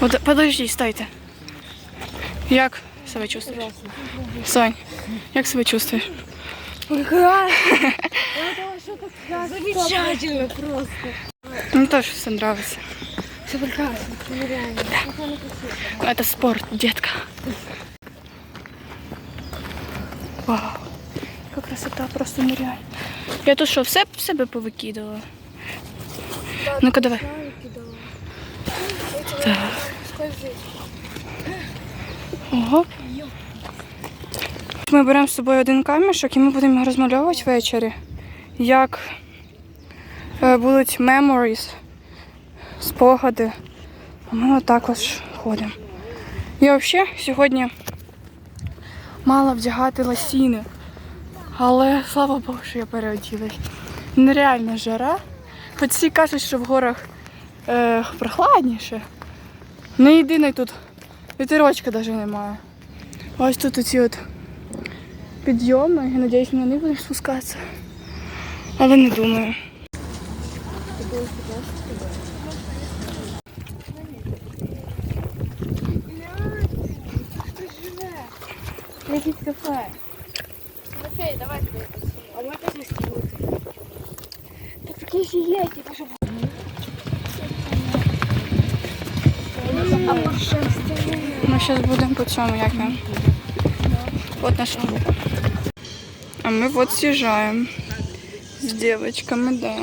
Вот, подожди, стойте. Як себе чувствуєш? Сонь, як себе чувствуєш? Замечательно просто. Мне тоже все нравится. Все прекрасно, нереально. Это спорт, детка. Вау. Яка красота, просто нереально. Я тут що, все в себе повикидала? Ну-ка давай. Так. Ого. Ми беремо з собою один камішок і ми будемо його розмальовувати ввечері. Як е, будуть memories, спогади. А ми отак ось ходимо. Я взагалі сьогодні мала вдягати лосіни. Але слава Богу, що я переоділась. Нереальна жара. Хоч всі кажуть, що в горах е, прохладніше. Не єдиний тут вітерочка навіть немає. Ось тут оці от підйоми. Я ми на них будемо спускатися. Але не думаю. Якийсь кафе. Окей, давай тебе. А давай теж бути. Так такі ж є, типу, щоб... А може Ми зараз будемо по цьому, як він. Вот наша група. А ми вот съезжаем с девочками, да.